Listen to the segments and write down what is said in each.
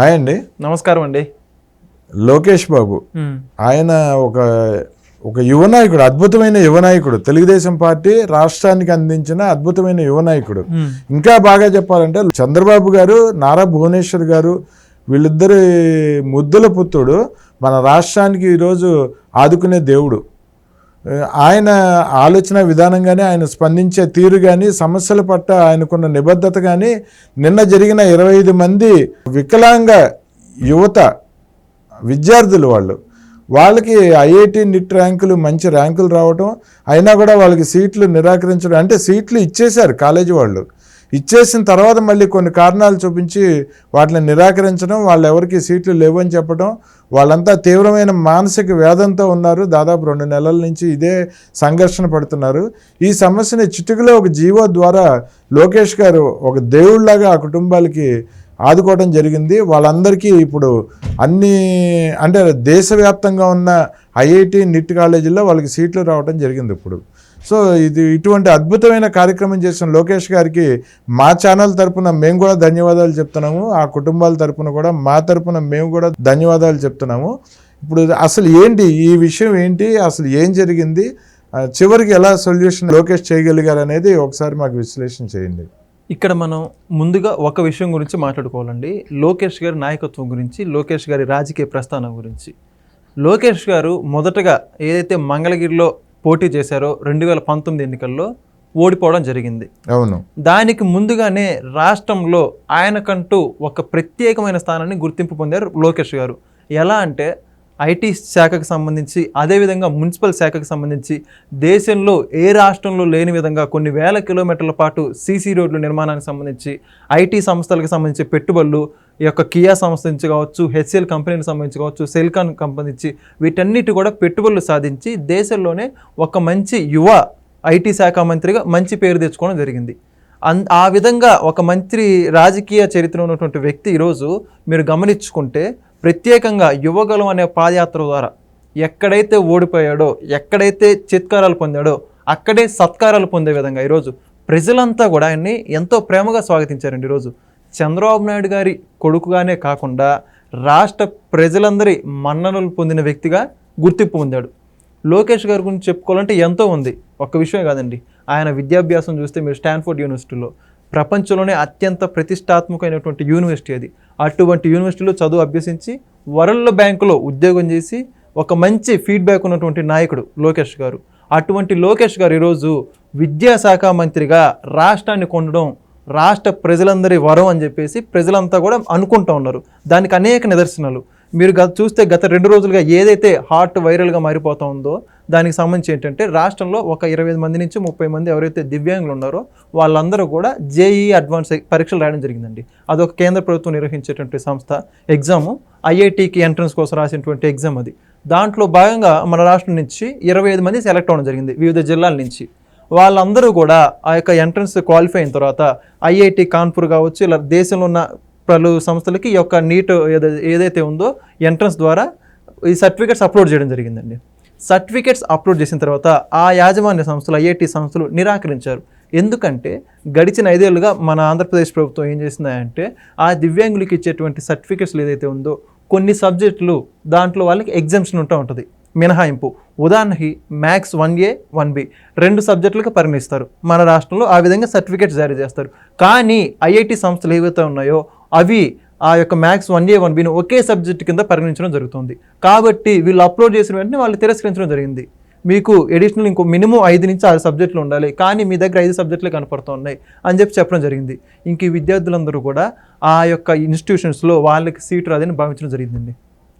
Hi అండి. నమస్కారం అండి. లోకేష్ బాబు. ఆయన ఒక ఒక యువ నాయకుడు అద్భుతమైన యువ నాయకుడు. తెలుగుదేశం పార్టీ రాష్ట్రానికి అందించిన అద్భుతమైన యువ నాయకుడు. ఇంకా బాగా చెప్పాలంటే చంద్రబాబు గారు నారా భువనేశ్వర్ గారు వీళ్ళిద్దరి ముద్దుల పుత్రుడు మన రాష్ట్రానికి ఈరోజు ఆదుకునే దేవుడు. ఆయన ఆలోచన విధానం కానీ ఆయన స్పందించే తీరు కానీ సమస్యల పట్ల ఆయనకున్న నిబద్ధత కానీ నిన్న జరిగిన ఇరవై ఐదు మంది వికలాంగ యువత విద్యార్థులు వాళ్ళు. వాళ్ళకి ఐఐటి నిట్ ర్యాంకులు మంచి ర్యాంకులు రావటం అయినా కూడా వాళ్ళకి సీట్లు నిరాకరించడం అంటే సీట్లు ఇచ్చేశారు కాలేజీ వాళ్ళు. ఇచ్చేసిన తర్వాత మళ్ళీ కొన్ని కారణాలు చూపించి వాటిని నిరాకరించడం వాళ్ళు ఎవరికి సీట్లు లేవని చెప్పడం వాళ్ళంతా తీవ్రమైన మానసిక వేదంతో ఉన్నారు. దాదాపు రెండు నెలల నుంచి ఇదే సంఘర్షణ పడుతున్నారు. ఈ సమస్యని చిటుకులో ఒక జీవో ద్వారా లోకేష్ గారు ఒక దేవుళ్ళాగా ఆ కుటుంబాలకి ఆదుకోవడం జరిగింది. వాళ్ళందరికీ ఇప్పుడు అన్ని అంటే దేశవ్యాప్తంగా ఉన్న ఐఐటి నిట్ కాలేజీల్లో వాళ్ళకి సీట్లు రావడం జరిగింది ఇప్పుడు. సో ఇది ఇటువంటి అద్భుతమైన కార్యక్రమం చేసిన లోకేష్ గారికి మా ఛానల్ తరపున మేము కూడా ధన్యవాదాలు చెప్తున్నాము. ఆ కుటుంబాల తరపున కూడా మా తరపున మేము కూడా ధన్యవాదాలు చెప్తున్నాము. ఇప్పుడు అసలు ఏంటి ఈ విషయం ఏంటి? అసలు ఏం జరిగింది? చివరికి ఎలా సొల్యూషన్ లోకేష్ చేయగలిగారు అనేది ఒకసారి మాకు విశ్లేషణ చేయండి. ఇక్కడ మనం ముందుగా ఒక విషయం గురించి మాట్లాడుకోవాలండి. లోకేష్ గారి నాయకత్వం గురించి లోకేష్ గారి రాజకీయ ప్రస్థానం గురించి. లోకేష్ గారు మొదటగా ఏదైతే మంగళగిరిలో పోటీ చేశారో రెండు వేల పంతొమ్మిది ఎన్నికల్లో ఓడిపోవడం జరిగింది. అవును. దానికి ముందుగానే రాష్ట్రంలో ఆయనకంటూ ఒక ప్రత్యేకమైన స్థానాన్ని గుర్తింపు పొందారు లోకేష్ గారు. ఎలా అంటే ఐటీ శాఖకు సంబంధించి అదేవిధంగా మున్సిపల్ శాఖకు సంబంధించి దేశంలో ఏ రాష్ట్రంలో లేని విధంగా కొన్ని వేల కిలోమీటర్ల పాటు సీసీ రోడ్ల నిర్మాణానికి సంబంధించి ఐటీ సంస్థలకు సంబంధించి పెట్టుబడులు ఈ యొక్క కియా సంస్థ నుంచి కావచ్చు హెచ్సిఎల్ కంపెనీకి సంబంధించి కావచ్చు సెల్కాన్ సంబంధించి వీటన్నిటి కూడా పెట్టుబడులు సాధించి దేశంలోనే ఒక మంచి యువ ఐటీ శాఖ మంత్రిగా మంచి పేరు తెచ్చుకోవడం జరిగింది. అన్ ఆ విధంగా ఒక మంత్రి రాజకీయ చరిత్ర ఉన్నటువంటి వ్యక్తి ఈరోజు మీరు గమనించుకుంటే ప్రత్యేకంగా యువగలం అనే పాదయాత్ర ద్వారా ఎక్కడైతే ఓడిపోయాడో ఎక్కడైతే చిత్కారాలు పొందాడో అక్కడే సత్కారాలు పొందే విధంగా ఈరోజు ప్రజలంతా కూడా ఆయన్ని ఎంతో ప్రేమగా స్వాగతించారండి ఈరోజు. చంద్రబాబు నాయుడు గారి కొడుకుగానే కాకుండా రాష్ట్ర ప్రజలందరి మన్ననలు పొందిన వ్యక్తిగా గుర్తింపు పొందాడు. లోకేష్ గారి గురించి చెప్పుకోవాలంటే ఎంతో ఉంది. ఒక్క విషయం కాదండి. ఆయన విద్యాభ్యాసం చూస్తే మీరు స్టాన్ఫోర్డ్ యూనివర్సిటీలో ప్రపంచంలోనే అత్యంత ప్రతిష్టాత్మకమైనటువంటి యూనివర్సిటీ అది. అటువంటి యూనివర్సిటీలో చదువు అభ్యసించి వరల్డ్ బ్యాంకులో ఉద్యోగం చేసి ఒక మంచి ఫీడ్బ్యాక్ ఉన్నటువంటి నాయకుడు లోకేష్ గారు. అటువంటి లోకేష్ గారు ఈరోజు విద్యాశాఖ మంత్రిగా రాష్ట్రాన్ని కొండడం రాష్ట్ర ప్రజలందరి వరం అని చెప్పేసి ప్రజలంతా కూడా అనుకుంటూ ఉన్నారు. దానికి అనేక నిదర్శనాలు. మీరు గత చూస్తే గత రెండు రోజులుగా ఏదైతే హార్ట్ వైరల్గా మారిపోతూ ఉందో దానికి సంబంధించి ఏంటంటే రాష్ట్రంలో ఒక ఇరవై ఐదు మంది నుంచి ముప్పై మంది ఎవరైతే దివ్యాంగులు ఉన్నారో వాళ్ళందరూ కూడా జేఈ అడ్వాన్స్ పరీక్షలు రాయడం జరిగిందండి. అదొక కేంద్ర ప్రభుత్వం నిర్వహించేటువంటి సంస్థ. ఎగ్జాము ఐఐటికి ఎంట్రన్స్ కోసం రాసినటువంటి ఎగ్జామ్ అది. దాంట్లో భాగంగా మన రాష్ట్రం నుంచి ఇరవై ఐదు మంది సెలెక్ట్ అవ్వడం జరిగింది వివిధ జిల్లాల నుంచి. వాళ్ళందరూ కూడా ఆ యొక్క ఎంట్రన్స్ క్వాలిఫై అయిన తర్వాత ఐఐటి కాన్పూర్ కావచ్చు ఇలా దేశంలో ఉన్న పలు సంస్థలకి ఈ యొక్క నీట్ ఏదైతే ఉందో ఎంట్రన్స్ ద్వారా ఈ సర్టిఫికెట్స్ అప్లోడ్ చేయడం జరిగిందండి. సర్టిఫికెట్స్ అప్లోడ్ చేసిన తర్వాత ఆ యాజమాన్య సంస్థలు ఐఐటి సంస్థలు నిరాకరించారు. ఎందుకంటే గడిచిన ఐదేళ్ళుగా మన ఆంధ్రప్రదేశ్ ప్రభుత్వం ఏం చేసిందంటే ఆ దివ్యాంగులకి ఇచ్చేటువంటి సర్టిఫికెట్స్లు ఏదైతే ఉందో కొన్ని సబ్జెక్టులు దాంట్లో వాళ్ళకి ఎగ్జామ్షన్ ఉంటూ ఉంటుంది. మినహాయింపు. ఉదాహరణకి maths one A one B. రెండు సబ్జెక్టులకు పరిగణిస్తారు మన రాష్ట్రంలో ఆ విధంగా సర్టిఫికేట్స్ జారీ చేస్తారు. కానీ ఐఐటి సంస్థలు ఏవైతే ఉన్నాయో అవి ఆ యొక్క మ్యాథ్స్ వన్ ఏ వన్ బిని ఒకే సబ్జెక్ట్ కింద పరిగణించడం జరుగుతుంది. కాబట్టి వీళ్ళు అప్లోడ్ చేసిన వెంటనే వాళ్ళు తిరస్కరించడం జరిగింది. మీకు ఎడిషనల్ ఇంకో మినిమం ఐదు నుంచి ఆరు సబ్జెక్టులు ఉండాలి. కానీ మీ దగ్గర ఐదు సబ్జెక్టులు కనపడుతున్నాయి అని చెప్పి చెప్పడం జరిగింది. ఇంక ఈ విద్యార్థులందరూ కూడా ఆ యొక్క ఇన్స్టిట్యూషన్స్లో వాళ్ళకి సీటు రాదని భావించడం జరిగిందండి.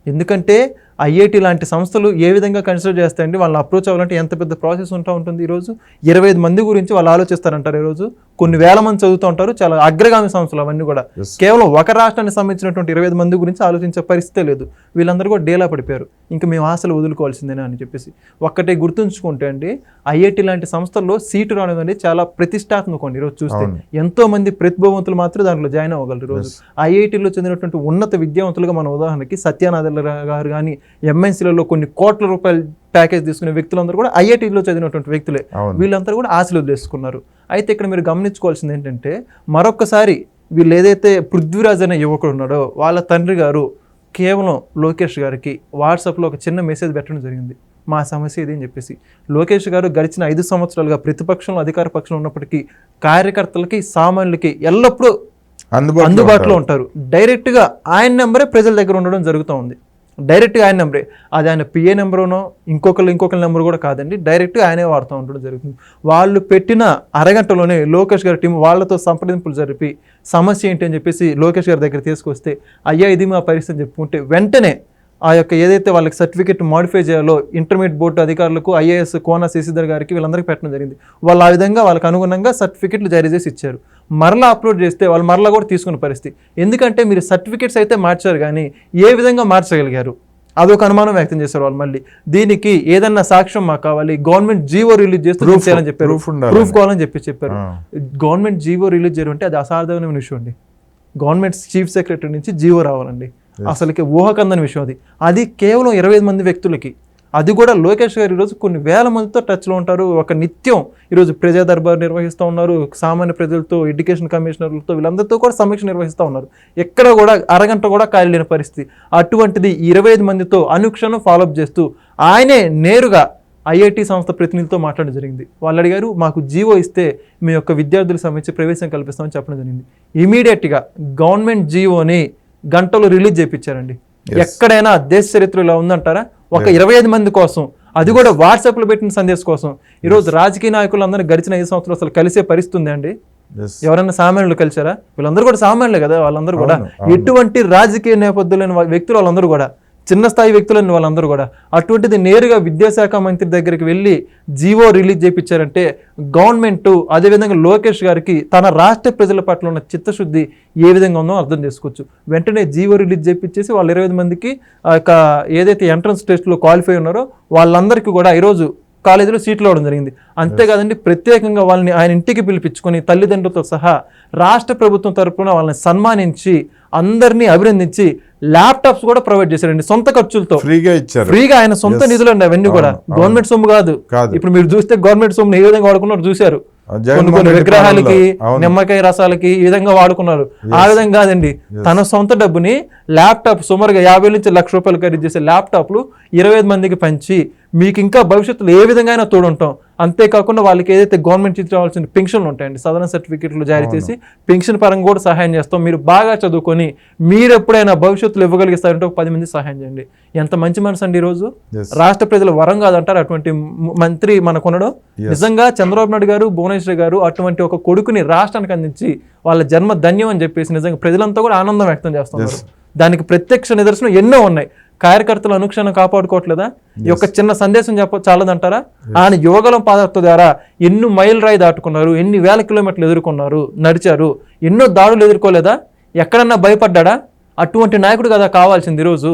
ఎందుకంటే ఐఐటి లాంటి సంస్థలు ఏ విధంగా కన్సిడర్ చేస్తాయండి? వాళ్ళని అప్రోచ్ అవ్వాలంటే ఎంత పెద్ద ప్రాసెస్ ఉంటా ఉంటుంది ఈరోజు? ఇరవై ఐదు మంది గురించి వాళ్ళు ఆలోచిస్తారంటారు ఈరోజు? కొన్ని వేల మంది చదువుతూ ఉంటారు చాలా అగ్రగామి సంస్థలు అవన్నీ కూడా. కేవలం ఒక రాష్ట్రానికి సంబంధించినటువంటి ఇరవై ఐదు మంది గురించి ఆలోచించే పరిస్థితే లేదు. వీళ్ళందరూ కూడా డేలా పడిపోయారు. ఇంకా మేము ఆశలు వదులుకోవాల్సిందేనా అని చెప్పేసి. ఒక్కటే గుర్తుంచుకుంటే అండి ఐఐటి లాంటి సంస్థల్లో సీటు రావడం అనేది చాలా ప్రతిష్టాత్మకం అండి ఈరోజు చూస్తే. ఎంతో మంది ప్రతిభావంతులు మాత్రం దాంట్లో జాయిన్ అవ్వగలరు ఈరోజు. ఐఐటిలో చెందినటువంటి ఉన్నత విద్యావంతులుగా మన ఉదాహరణకి సత్యానాథ్ గారు కానీ ఎంఎన్సీలలో కొన్ని కోట్ల రూపాయల ప్యాకేజ్ తీసుకునే వ్యక్తులందరూ కూడా ఐఐటిలో చదివినటువంటి వ్యక్తులే. వీళ్ళందరూ కూడా ఆశలు వదిలేసుకున్నారు. అయితే ఇక్కడ మీరు గమనించుకోవాల్సింది ఏంటంటే మరొకసారి వీళ్ళు ఏదైతే పృథ్వీరాజ్ అనే యువకుడు ఉన్నాడో వాళ్ళ తండ్రి గారు కేవలం లోకేష్ గారికి వాట్సాప్లో ఒక చిన్న మెసేజ్ పెట్టడం జరిగింది. మా సమస్య ఇది అని చెప్పేసి. లోకేష్ గారు గడిచిన ఐదు సంవత్సరాలుగా ప్రతిపక్షంలో అధికార పక్షంలో ఉన్నప్పటికీ కార్యకర్తలకి సామాన్యులకి ఎల్లప్పుడూ అందుబాటులో ఉంటారు. డైరెక్ట్గా ఆయన నెంబరే ప్రజల దగ్గర ఉండడం జరుగుతూ ఉంది. డైరెక్ట్గా ఆయన నెంబరే. అది ఆయన పిఏ నెంబరునో ఇంకొకరు ఇంకొకరి నెంబర్ కూడా కాదండి. డైరెక్ట్గా ఆయనే వాడుతూ ఉండడం జరుగుతుంది. వాళ్ళు పెట్టిన అరగంటలోనే లోకేష్ గారి టీం వాళ్ళతో సంప్రదింపులు జరిపి సమస్య ఏంటి అని చెప్పేసి లోకేష్ గారి దగ్గర తీసుకొస్తే అయ్యా ఇది మా పరిస్థితి అని చెప్పుకుంటే వెంటనే ఆ యొక్క ఏదైతే వాళ్ళకి సర్టిఫికేట్ మాడిఫై చేయాలో ఇంటర్మీడియట్ బోర్డు అధికారులకు ఐఏఎస్ కోన శశిధర్ గారికి వీళ్ళందరికీ పెట్టడం జరిగింది. వాళ్ళు ఆ విధంగా వాళ్ళకి అనుగుణంగా సర్టిఫికెట్లు జారీ చేసి ఇచ్చారు. మరలా అప్లోడ్ చేస్తే వాళ్ళు మరలా కూడా తీసుకున్న పరిస్థితి. ఎందుకంటే మీరు సర్టిఫికేట్స్ అయితే మార్చారు కానీ ఏ విధంగా మార్చగలిగారు? అదొక అనుమానం వ్యక్తం చేశారు వాళ్ళు మళ్ళీ. దీనికి ఏదన్నా సాక్ష్యం మాకు కావాలి. గవర్నమెంట్ జీవో రిలీజ్ చేస్తే చేయాలని చెప్పారు. ప్రూఫ్ కావాలని చెప్పి చెప్పారు. గవర్నమెంట్ జీవో రిలీజ్ చేయడం అంటే అది అసాధారణమైన విషయం అండి. గవర్నమెంట్ చీఫ్ సెక్రటరీ నుంచి జీవో రావాలండి. అసలుకి ఊహకందని విషయం అది. అది కేవలం ఇరవై మంది వ్యక్తులకి. అది కూడా లోకేష్ గారు ఈరోజు కొన్ని వేల మందితో టచ్లో ఉంటారు. ఒక నిత్యం ఈరోజు ప్రజా దర్బార్ నిర్వహిస్తూ ఉన్నారు. సామాన్య ప్రజలతో ఎడ్యుకేషన్ కమిషనర్లతో వీళ్ళందరితో కూడా సమీక్ష నిర్వహిస్తూ ఉన్నారు. ఎక్కడ కూడా అరగంట కూడా ఖాళీ లేని పరిస్థితి. అటువంటిది ఇరవై ఐదు మందితో అనుక్షణం ఫాలోఅప్ చేస్తూ ఆయనే నేరుగా ఐఐటి సంస్థ ప్రతినిధితో మాట్లాడడం జరిగింది. వాళ్ళు అడిగారు మాకు జీవో ఇస్తే మీ యొక్క విద్యార్థులకు సంబంధించి ప్రవేశం కల్పిస్తామని చెప్పడం జరిగింది. ఇమీడియట్గా గవర్నమెంట్ జీవోని గంటలు రిలీజ్ చేయించారండి ఎక్కడైనా దేశ చరిత్ర ఇలా ఉందంటారా? ఒక ఇరవై ఐదు మంది కోసం అది కూడా వాట్సాప్లో పెట్టిన సందేశం కోసం. ఈరోజు రాజకీయ నాయకులందరూ గడిచిన ఐదు సంవత్సరాలు అసలు కలిసే పరిస్థితి ఉందా అండి. ఎవరైనా సామాన్యులు కలిసారా వీళ్ళందరూ కూడా సామాన్యులే కదా వాళ్ళందరూ కూడా. ఎటువంటి రాజకీయ నేపథ్యం వ్యక్తులు వాళ్ళందరూ కూడా. చిన్న స్థాయి వ్యక్తులని వాళ్ళందరూ కూడా. అటువంటిది నేరుగా విద్యాశాఖ మంత్రి దగ్గరికి వెళ్ళి జీవో రిలీజ్ చేయించారంటే గవర్నమెంట్ అదేవిధంగా లోకేష్ గారికి తన రాష్ట్ర ప్రజల పట్ల ఉన్న చిత్తశుద్ధి ఏ విధంగా ఉందో అర్థం చేసుకోవచ్చు. వెంటనే జీవో రిలీజ్ చేయించేసి వాళ్ళు ఇరవై మందికి ఆ యొక్క ఏదైతే ఎంట్రన్స్ టెస్ట్లో క్వాలిఫై ఉన్నారో వాళ్ళందరికీ కూడా ఈరోజు కాలేజీలో సీట్లు ఇవ్వడం జరిగింది. అంతేకాదండి ప్రత్యేకంగా వాళ్ళని ఆయన ఇంటికి పిలిపించుకొని తల్లిదండ్రులతో సహా రాష్ట్ర ప్రభుత్వం తరఫున వాళ్ళని సన్మానించి అందరినీ అభినందించి ల్యాప్టాప్స్ కూడా ప్రొవైడ్ చేశారండి. సొంత ఖర్చులతో. ఫ్రీగా ఇచ్చారు. ఫ్రీగా ఆయన సొంత నిధులు అండి అవన్నీ కూడా. గవర్నమెంట్ సొమ్ము కాదు. ఇప్పుడు మీరు చూస్తే గవర్నమెంట్ సొమ్ము ఏ విధంగా వాడుకున్నారు చూశారు. కొన్ని కొన్ని విగ్రహాలకి. నిమ్మకాయ రసాలకి ఈ విధంగా వాడుకున్నారు. ఆ విధంగా కాదండి. తన సొంత డబ్బుని ల్యాప్టాప్ సుమారుగా యాభై నుంచి లక్ష రూపాయలు ఖరీదు చేసే ల్యాప్టాప్లు ఇరవై ఐదు మందికి పంచి మీకు ఇంకా భవిష్యత్తులో ఏ విధంగా అయినా తోడుంటాం. అంతేకాకుండా వాళ్ళకి ఏదైతే గవర్నమెంట్ నుంచి రావాల్సిన పెన్షన్లు ఉంటాయండి సదరన్ సర్టిఫికెట్లు జారీ చేసి పెన్షన్ పరంగా కూడా సహాయం చేస్తాం. మీరు బాగా చదువుకొని మీరు ఎప్పుడైనా భవిష్యత్తులో ఇవ్వగలిగిస్తారంటే ఒక పది మంది సహాయం చేయండి. ఎంత మంచి మనసు అండి ఈరోజు. రాష్ట్ర ప్రజల వరం కాదంటారు. అటువంటి మంత్రి మనకు ఉండడం నిజంగా చంద్రబాబు నాయుడు గారు భువనేశ్వర్ గారు అటువంటి ఒక కొడుకుని రాష్ట్రానికి అందించి వాళ్ళ జన్మ ధన్యం అని చెప్పేసి నిజంగా ప్రజలంతా కూడా ఆనందం వ్యక్తం చేస్తున్నారు. దానికి ప్రత్యక్ష నిదర్శనం ఎన్నో ఉన్నాయి. కార్యకర్తలు అనుక్షణం కాపాడుకోవట్లేదా? ఈ యొక్క చిన్న సందేశం చెప్ప చాలదంటారా? ఆయన యువగలం పాదయాత్ర ద్వారా ఎన్ని మైల్ రాయి దాటుకున్నారు ఎన్ని వేల కిలోమీటర్లు ఎదుర్కొన్నారు నడిచారు ఎన్నో దాడులు ఎదుర్కోలేదా? ఎక్కడన్నా భయపడ్డా అటువంటి నాయకుడు కదా కావాల్సింది ఈరోజు.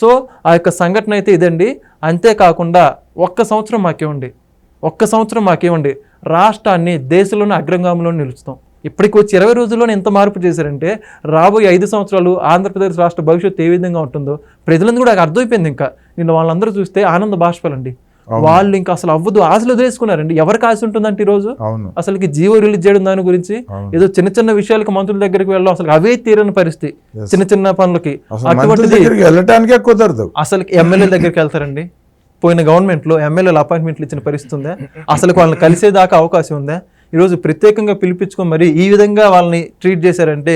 సో ఆ యొక్క సంఘటన అయితే ఇదండి. అంతేకాకుండా ఒక్క సంవత్సరం మాకేమండి ఒక్క సంవత్సరం మాకేమండి రాష్ట్రాన్ని దేశంలోనే అగ్రగామంలో నిలుస్తాం. ఇప్పటికి వచ్చి ఇరవై రోజుల్లోనే ఎంత మార్పు చేశారంటే రాబోయే ఐదు సంవత్సరాలు ఆంధ్రప్రదేశ్ రాష్ట్ర భవిష్యత్తు ఏ విధంగా ఉంటుందో ప్రజలందరూ కూడా అర్థమైపోయింది ఇంకా. నిన్న వాళ్ళందరూ చూస్తే ఆనంద బాష్పాలండి. వాళ్ళు ఇంకా అసలు అవ్వదు ఆశలు వదిలేసుకున్నారండి. ఎవరికి ఆశ ఉంటుందంటే ఈరోజు అవును. అసలుకి జీవో రిలీజ్ చేయడం దాని గురించి. ఏదో చిన్న చిన్న విషయాలకు మంత్రుల దగ్గరికి వెళ్ళడం అసలు అవే తీరని పరిస్థితి. చిన్న చిన్న పనులకి. అటువంటిది కుదరదు. అసలు ఎమ్మెల్యే దగ్గరికి వెళ్తారండి. పోయిన గవర్నమెంట్లో ఎమ్మెల్యేలు అపాయింట్మెంట్లు ఇచ్చిన పరిస్థితి ఉందా? అసలు వాళ్ళని కలిసేదాకా అవకాశం ఉందా? ఈరోజు ప్రత్యేకంగా పిలిపించుకొని మరి ఈ విధంగా వాళ్ళని ట్రీట్ చేశారంటే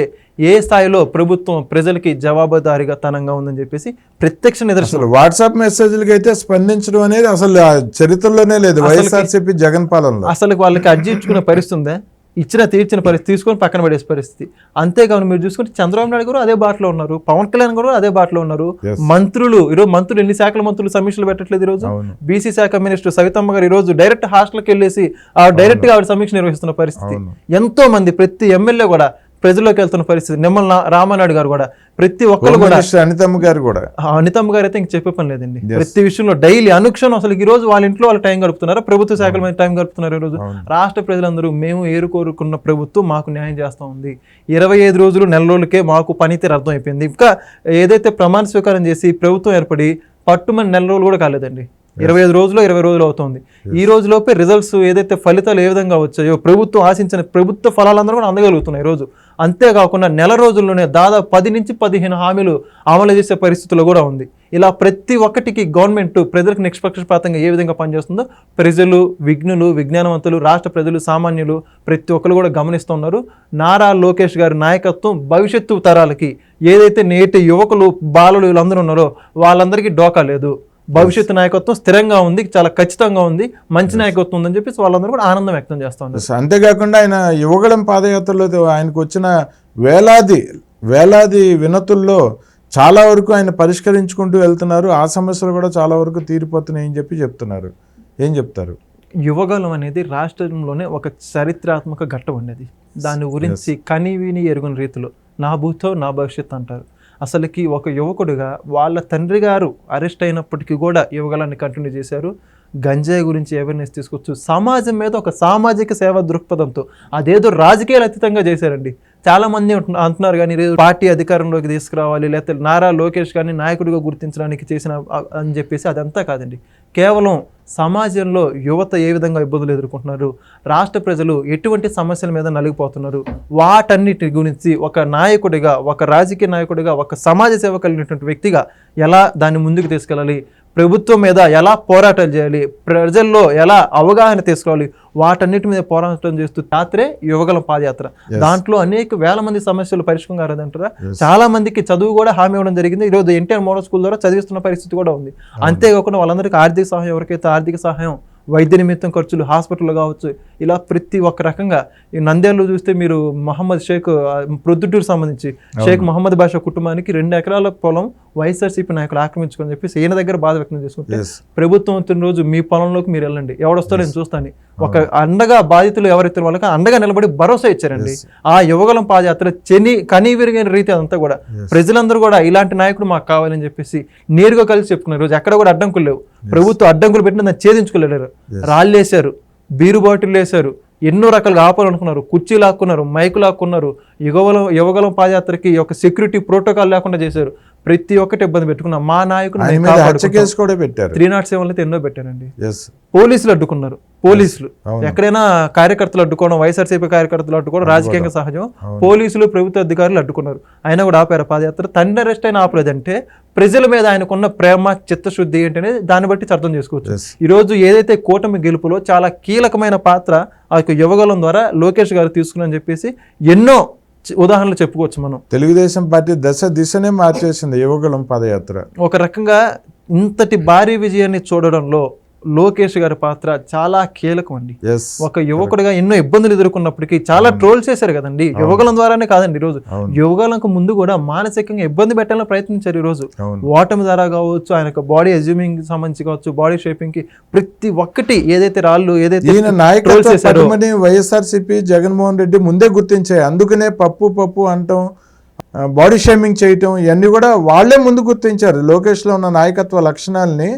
ఏ స్థాయిలో ప్రభుత్వం ప్రజలకి జవాబుదారీగా తనంగా ఉందని చెప్పేసి ప్రత్యక్ష నిదర్శనం. వాట్సాప్ మెసేజ్లకి అయితే స్పందించడం అనేది అసలు చరిత్రలోనే లేదు వైఎస్ఆర్సీపీ జగన్ పాలనలో. అసలు వాళ్ళకి అర్జీ ఇచ్చుకునే పరిస్థితి ఉందా? ఇచ్చిన తీర్చిన పరిస్థితి తీసుకొని పక్కన పడేసే పరిస్థితి అంతేకాదు మీరు చూసుకుంటే చంద్రబాబు నాయుడు గారు అదే బాటలో ఉన్నారు పవన్ కళ్యాణ్ గారు అదే బాటలో ఉన్నారు. మంత్రులు ఈరోజు మంత్రులు ఎన్ని శాఖల మంత్రులు సమీక్షలు పెట్టట్లేదు ఈరోజు. బీసీ శాఖ మినిస్టర్ సవితమ్మ గారు ఈ రోజు డైరెక్ట్ హాస్టల్కి వెళ్ళేసి ఆ డైరెక్ట్గా ఆవిడ సమీక్ష నిర్వహిస్తున్న పరిస్థితి. ఎంతో మంది ప్రతి ఎమ్మెల్యే కూడా ప్రజల్లోకి వెళ్తున్న పరిస్థితి. నిమ్మల రామానాయుడు గారు కూడా ప్రతి ఒక్కరు కూడా అనితమ్మ గారు కూడా. అనితమ్మ గారు అయితే ఇంక చెప్పే పని లేదండి. ప్రతి విషయంలో డైలీ అనుక్షణం అసలు ఈ రోజు వాళ్ళ ఇంట్లో వాళ్ళు టైం గడుపుతున్నారు? ప్రభుత్వ శాఖల మీద టైం గడుపుతున్నారు ఈ రోజు? రాష్ట్ర ప్రజలందరూ మేము ఏరుకోరుకున్న ప్రభుత్వం మాకు న్యాయం చేస్తా ఉంది. ఇరవై ఐదు రోజులు నెల రోజులకే మాకు పనితీరు అర్థం అయిపోయింది ఇంకా ఏదైతే ప్రమాణ స్వీకారం చేసి ప్రభుత్వం ఏర్పడి పట్టుమని నెల రోజులు కూడా కాలేదండి. ఇరవై ఐదు రోజులు ఇరవై రోజులు అవుతుంది. ఈ రోజులోపే రిజల్ట్స్ ఏదైతే ఫలితాలు ఏ విధంగా వచ్చాయో ప్రభుత్వం ఆశించిన ప్రభుత్వ ఫలాలందరూ కూడా అందగలుగుతున్నాయి ఈ రోజు. అంతేకాకుండా నెల రోజుల్లోనే దాదాపు పది నుంచి పదిహేను హామీలు అమలు చేసే పరిస్థితులు కూడా ఉంది. ఇలా ప్రతి ఒక్కటికి గవర్నమెంట్ ప్రజలకు నిష్పక్షపాతంగా ఏ విధంగా పనిచేస్తుందో ప్రజలు విఘ్నులు విజ్ఞానవంతులు రాష్ట్ర ప్రజలు సామాన్యులు ప్రతి ఒక్కరు కూడా గమనిస్తున్నారు. నారా లోకేష్ గారి నాయకత్వం భవిష్యత్తు తరాలకి ఏదైతే నేటి యువకులు బాలలు వీళ్ళందరూ ఉన్నారో వాళ్ళందరికీ డోకా లేదు. భవిష్యత్తు నాయకత్వం స్థిరంగా ఉంది చాలా ఖచ్చితంగా ఉంది మంచి నాయకత్వం ఉందని చెప్పేసి వాళ్ళందరూ కూడా ఆనందం వ్యక్తం చేస్తా ఉన్నారు. అంతేకాకుండా ఆయన యువగళం పాదయాత్రలో ఆయనకు వచ్చిన వేలాది వేలాది వినతుల్లో చాలా వరకు ఆయన పరిష్కరించుకుంటూ వెళ్తున్నారు. ఆ సమస్యలు కూడా చాలా వరకు తీరిపోతున్నాయని చెప్పి చెప్తున్నారు. ఏం చెప్తారు? యువగలం అనేది రాష్ట్రంలోనే ఒక చరిత్రాత్మక ఘట్టం అనేది. దాని గురించి కని విని ఎరుగుని రీతిలో నా భూతో నా భవిష్యత్ అంటారు. అసలుకి ఒక యువకుడిగా వాళ్ళ తండ్రి గారు అరెస్ట్ అయినప్పటికీ కూడా యువగలాన్ని కంటిన్యూ చేశారు. గంజాయి గురించి అవేర్నెస్ తీసుకొచ్చు. సమాజం మీద ఒక సామాజిక సేవ దృక్పథంతో అదేదో రాజకీయాలు అతీతంగా చేశారండి. చాలా మంది అంటున్నారు కానీ పార్టీ అధికారంలోకి తీసుకురావాలి లేకపోతే నారా లోకేష్ గారిని నాయకుడిగా గుర్తించడానికి చేసిన అని చెప్పేసి అదంతా కాదండి. కేవలం సమాజంలో యువత ఏ విధంగా ఇబ్బందులు ఎదుర్కొంటున్నారు రాష్ట్ర ప్రజలు ఎటువంటి సమస్యల మీద నలిగిపోతున్నారు వాటన్నిటి గురించి ఒక నాయకుడిగా ఒక రాజకీయ నాయకుడిగా ఒక సమాజ సేవ కలిగినటువంటి వ్యక్తిగా ఎలా దాన్ని ముందుకు తీసుకెళ్ళాలి ప్రభుత్వం మీద ఎలా పోరాటాలు చేయాలి? ప్రజల్లో ఎలా అవగాహన తీసుకోవాలి? వాటన్నిటి మీద పోరాటం చేస్తూ యాత్రే యువగల పాదయాత్ర. దాంట్లో అనేక వేల మంది సమస్యలు పరిష్కారం అంటారా చాలా మందికి చదువు కూడా హామీ ఇవ్వడం జరిగింది. ఈరోజు ఎన్టీఆర్ మోడల్ స్కూల్ ద్వారా చదివిస్తున్న పరిస్థితి కూడా ఉంది. అంతేకాకుండా వాళ్ళందరికీ ఆర్థిక సహాయం ఎవరికైతే ఆర్థిక సహాయం వైద్య నిమిత్తం ఖర్చులు హాస్పిటల్ కావచ్చు ఇలా ప్రతి ఒక్క రకంగా ఈ నంద్యాలలో చూస్తే మీరు మహమ్మద్ షేక్ ప్రొద్దుటూరు సంబంధించి షేక్ మహమ్మద్ బాషా కుటుంబానికి రెండు ఎకరాల పొలం వైఎస్ఆర్సీపీ నాయకులు ఆక్రమించుకొని చెప్పేసి ఈయన దగ్గర బాధ వ్యక్తం చేసుకుంటే ప్రభుత్వం వచ్చిన రోజు మీ పొలంలోకి మీరు వెళ్ళండి. ఎవడొస్తారో నేను చూస్తాను. ఒక అండగా బాధితులు ఎవరైతే వాళ్ళకి అండగా నిలబడి భరోసా ఇచ్చారండి. ఆ యువగలం పాదయాత్ర చెని కనీ విరిగిన రీతి అదంతా కూడా ప్రజలందరూ కూడా ఇలాంటి నాయకుడు మాకు కావాలని చెప్పేసి నేరుగా కలిసి చెప్పుకున్నారు. రోజు ఎక్కడ కూడా అడ్డంకులు లేవు. ప్రభుత్వం అడ్డంకులు పెట్టిన దాన్ని ఛేదించుకోలేరు. రాళ్ళు వేశారు బీరు బాటిల్ వేశారు. ఎన్నో రకాలుగా ఆపాలనుకున్నారు కుర్చీ లాక్కున్నారు మైకు లాక్కున్నారు. యుగవలం యువగలం పాదయాత్రకి ఒక సెక్యూరిటీ ప్రోటోకాల్ లేకుండా చేశారు. ప్రతి ఒక్కటి ఇబ్బంది పెట్టుకున్నాం మా పెట్టారు. త్రీ నాట్ సెవెన్ అయితే ఎన్నో పెట్టారండి. పోలీసులు అడ్డుకున్నారు. పోలీసులు. ఎక్కడైనా కార్యకర్తలు అడ్డుకోవడం వైఎస్ఆర్సీపీ కార్యకర్తలు అడ్డుకోవడం రాజకీయంగా సహజం. పోలీసులు ప్రభుత్వ అధికారులు అడ్డుకున్నారు. అయినా కూడా ఆపారు పాదయాత్ర. తండ్రి అరెస్ట్ అయిన ఆపలేదంటే ప్రజల మీద ఆయనకున్న ప్రేమ చిత్తశుద్ధి ఏంటనేది దాన్ని బట్టి అర్థం చేసుకోవచ్చు. Yes. ఈ రోజు ఏదైతే కూటమి గెలుపులో చాలా కీలకమైన పాత్ర ఆ యొక్క యువగలం ద్వారా లోకేష్ గారు తీసుకుని చెప్పేసి ఎన్నో ఉదాహరణలు చెప్పుకోవచ్చు మనం. తెలుగుదేశం పార్టీ దశ దిశనే మార్చేసింది యువగళం పాదయాత్ర. ఒక రకంగా ఇంతటి భారీ విజయాన్ని చూడడంలో లోకేష్ గారి పాత్ర చాలా కీలకం అండి ఒక యువకుడిగా ఎన్నో ఇబ్బందులు ఎదుర్కొన్నప్పటికీ చాలా ట్రోల్ చేశారు కదండి. యువగలం ద్వారానే కాదండి ఈరోజు. అవును. యువగలంకు ముందు కూడా మానసికంగా ఇబ్బంది పెట్టాలని ప్రయత్నించారు ఈరోజు. ఓటమి ద్వారా కావచ్చు ఆయన బాడీ అజ్యూమింగ్ సంబంధించి కావచ్చు బాడీ షేపింగ్కి ప్రతి ఒక్కటి ఏదైతే రాళ్ళు ఏదైతే నాయకత్వ చేశారో వైఎస్ఆర్సీపీ జగన్మోహన్ రెడ్డి ముందే గుర్తించాయి. అందుకనే పప్పు పప్పు అంటాం బాడీ షేమింగ్ చేయటం ఇవన్నీ కూడా వాళ్ళే ముందు గుర్తించారు. లోకేష్లో ఉన్న నాయకత్వ లక్షణాలని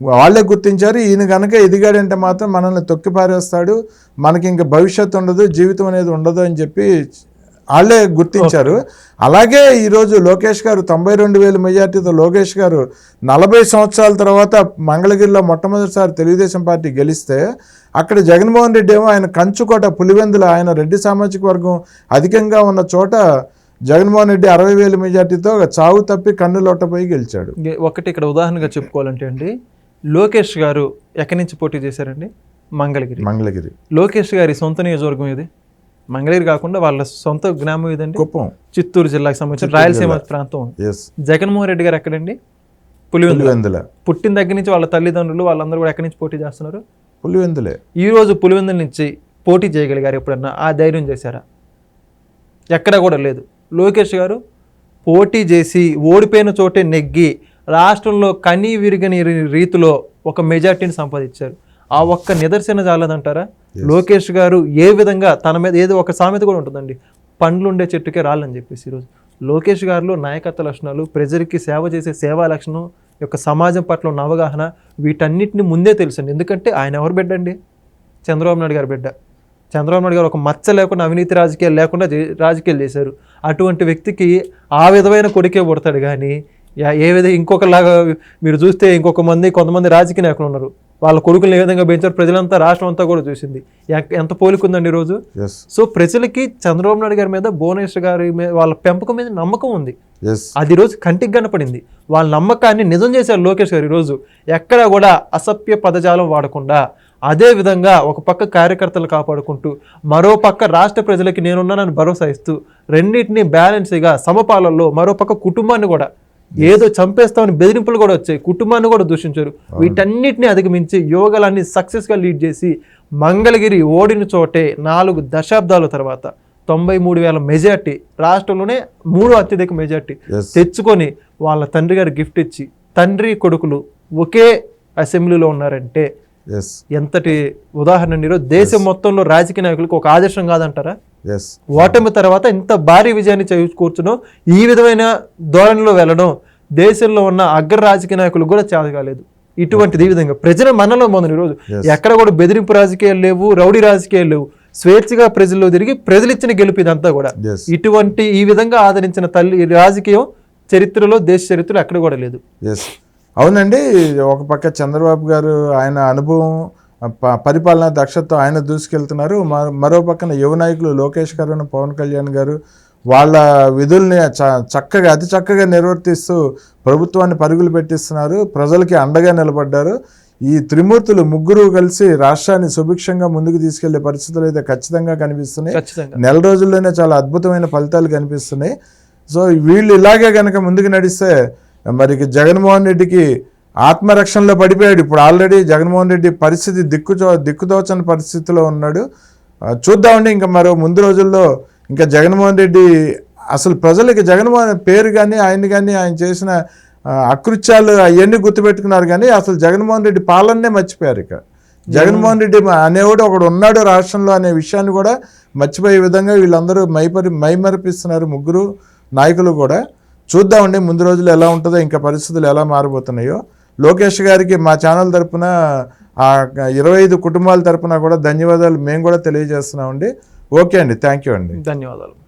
వాళ్ళే గుర్తించారు. ఈయన కనుక ఎదిగాడంటే మాత్రం మనల్ని తొక్కి పారేస్తాడు. మనకి ఇంకా భవిష్యత్తు ఉండదు జీవితం అనేది ఉండదు అని చెప్పి వాళ్ళే గుర్తించారు. అలాగే ఈరోజు లోకేష్ గారు తొంభై రెండు వేల మెజార్టీతో లోకేష్ గారు నలభై సంవత్సరాల తర్వాత మంగళగిరిలో మొట్టమొదటిసారి తెలుగుదేశం పార్టీ గెలిస్తే అక్కడ జగన్మోహన్ రెడ్డి ఏమో ఆయన కంచుకోట పులివెందుల ఆయన రెడ్డి సామాజిక వర్గం అధికంగా ఉన్న చోట జగన్మోహన్ రెడ్డి అరవై వేల మెజార్టీతో చావు తప్పి కన్ను లోటపోయి గెలిచాడు ఒకటి ఇక్కడ ఉదాహరణగా చెప్పుకోవాలంటే అండి లోకేష్ గారు ఎక్కడి నుంచి పోటీ చేశారండి? మంగళగిరి. మంగళగిరి. లోకేష్ గారి సొంత నియోజకవర్గం ఇది మంగళగిరి కాకుండా వాళ్ళ సొంత గ్రామం ఏదండి? కుప్పం. చిత్తూరు జిల్లాకి సంబంధించిన రాయలసీమ ప్రాంతం. జగన్మోహన్ రెడ్డి గారు ఎక్కడండి? పులివెందుల. పుట్టిన దగ్గర నుంచి వాళ్ళ తల్లిదండ్రులు వాళ్ళందరూ కూడా ఎక్కడి నుంచి పోటీ చేస్తున్నారు? పులివెందులే. ఈ రోజు పులివెందుల నుంచి పోటీ చేయగలిగారు ఎప్పుడన్నా? ఆ ధైర్యం చేశారా? ఎక్కడ కూడా లేదు. లోకేష్ గారు పోటీ చేసి ఓడిపోయిన చోటే నెగ్గి రాష్ట్రంలో కనీ విరిగని రీతిలో ఒక మెజార్టీని సంపాదించారు. ఆ ఒక్క నిదర్శన చాలదంటారా? లోకేష్ గారు ఏ విధంగా తన మీద ఏదో ఒక సామెత కూడా ఉంటుందండి. పండ్లు ఉండే చెట్టుకే రాళ్ళని చెప్పేసి ఈరోజు. లోకేష్ గారిలో నాయకత్వ లక్షణాలు ప్రజలకి సేవ చేసే సేవా లక్షణం యొక్క సమాజం పట్ల ఉన్న అవగాహన వీటన్నిటిని ముందే తెలుసండి. ఎందుకంటే ఆయన ఎవరు బిడ్డ అండి? చంద్రబాబు నాయుడు గారి బిడ్డ. చంద్రబాబు నాయుడు గారు ఒక మచ్చ లేకుండా అవినీతి రాజకీయాలు లేకుండా రాజకీయాలు చేశారు. అటువంటి వ్యక్తికి ఆ విధమైన కొడుకే పుడతాడు కానీ ఏ విధంగా ఇంకొకలాగా మీరు చూస్తే ఇంకొక మంది కొంతమంది రాజకీయ నాయకులు ఉన్నారు. వాళ్ళ కొడుకులు ఏ విధంగా పెంచారు? ప్రజలంతా రాష్ట్రం అంతా కూడా చూసింది. ఎంత పోలికుందండి ఈరోజు సో ప్రజలకి చంద్రబాబు నాయుడు గారి మీద భువనేశ్వర్ గారి మీద వాళ్ళ పెంపకం మీద నమ్మకం ఉంది. అది రోజు కంటికి కనపడింది. వాళ్ళ నమ్మకాన్ని నిజం చేశారు లోకేష్ గారు ఈరోజు. ఎక్కడా కూడా అసభ్య పదజాలం వాడకుండా అదే విధంగా ఒక పక్క కార్యకర్తలు కాపాడుకుంటూ మరో పక్క రాష్ట్ర ప్రజలకి నేనున్నానని భరోసా ఇస్తూ రెండింటినీ బ్యాలెన్స్గా సమపాలనలో మరో పక్క కుటుంబాన్ని కూడా ఏదో చంపేస్తామని బెదిరింపులు కూడా వచ్చాయి. కుటుంబాన్ని కూడా దూషించారు. వీటన్నిటిని అధిగమించి యోగాలన్నీ సక్సెస్గా లీడ్ చేసి మంగళగిరి ఓడిన చోటే నాలుగు దశాబ్దాల తర్వాత తొంభై మూడు వేల మెజార్టీ రాష్ట్రంలోనే మూడో అత్యధిక మెజార్టీ తెచ్చుకొని వాళ్ళ తండ్రి గారు గిఫ్ట్ ఇచ్చి తండ్రి కొడుకులు ఒకే అసెంబ్లీలో ఉన్నారంటే ఎంతటి ఉదాహరణ ఈరోజు? దేశం మొత్తంలో రాజకీయ నాయకులకు ఒక ఆదర్శం కాదంటారా? ఓటమి తర్వాత ఇంత భారీ విజయాన్ని చేకూర్చడం ఈ విధమైన ధోరణిలో వెళ్ళడం దేశంలో ఉన్న అగ్ర రాజకీయ నాయకులు కూడా చేత కాలేదు. ఇటువంటిది ఈ విధంగా. ప్రజల మనలో మొదలు ఈరోజు. ఎక్కడ కూడా బెదిరింపు రాజకీయాలు లేవు రౌడీ రాజకీయాలు లేవు. స్వేచ్ఛగా ప్రజల్లో తిరిగి ప్రజలు ఇచ్చిన గెలుపు ఇదంతా కూడా. ఇటువంటి ఈ విధంగా ఆదరించిన తల్లి రాజకీయం చరిత్రలో దేశ చరిత్రలో ఎక్కడ కూడా లేదు. అవునండి ఒక పక్క చంద్రబాబు గారు ఆయన అనుభవం పరిపాలన దక్షతతో ఆయన దూసుకెళ్తున్నారు. మరో పక్కన యువ నాయకులు లోకేష్ గారు పవన్ కళ్యాణ్ గారు వాళ్ళ విధుల్ని చ- చక్కగా అతి చక్కగా నిర్వర్తిస్తూ ప్రభుత్వాన్ని పరుగులు పెట్టిస్తున్నారు. ప్రజలకి అండగా నిలబడ్డారు. ఈ త్రిమూర్తులు ముగ్గురు కలిసి రాష్ట్రాన్ని సుభిక్షంగా ముందుకు తీసుకెళ్ళే పరిస్థితులు అయితే ఖచ్చితంగా కనిపిస్తున్నాయి. నెల రోజుల్లోనే చాలా అద్భుతమైన ఫలితాలు కనిపిస్తున్నాయి. సో వీళ్ళు ఇలాగే కనుక ముందుకు నడిస్తే మరి జగన్మోహన్ రెడ్డికి ఆత్మరక్షణలో పడిపోయాడు. ఇప్పుడు ఆల్రెడీ జగన్మోహన్ రెడ్డి పరిస్థితి దిక్కుచో దిక్కుతోచని పరిస్థితిలో ఉన్నాడు. చూద్దామండి ఇంకా మరో ముందు రోజుల్లో ఇంకా జగన్మోహన్ రెడ్డి అసలు ప్రజలకి జగన్మోహన్ పేరు కానీ ఆయన కానీ ఆయన చేసిన అకృత్యాలు అవన్నీ గుర్తుపెట్టుకున్నారు కానీ అసలు జగన్మోహన్ రెడ్డి పాలనే మర్చిపోయారు ఇక. జగన్మోహన్ రెడ్డి మా- అనేవాడు ఒకడు ఉన్నాడు రాష్ట్రంలో అనే విషయాన్ని కూడా మర్చిపోయే విధంగా వీళ్ళందరూ మైపరి మైమరిపిస్తున్నారు ముగ్గురు నాయకులు కూడా. చూద్దామండి ముందు రోజులు ఎలా ఉంటుందో ఇంకా పరిస్థితులు ఎలా మారిపోతున్నాయో లోకేష్ గారికి మా ఛానల్ తరపున ఆ ఇరవై ఐదు కుటుంబాల తరపున కూడా ధన్యవాదాలు మేము కూడా తెలియజేస్తున్నామండి. ఓకే అండి థ్యాంక్ యూ అండి. ధన్యవాదాలు.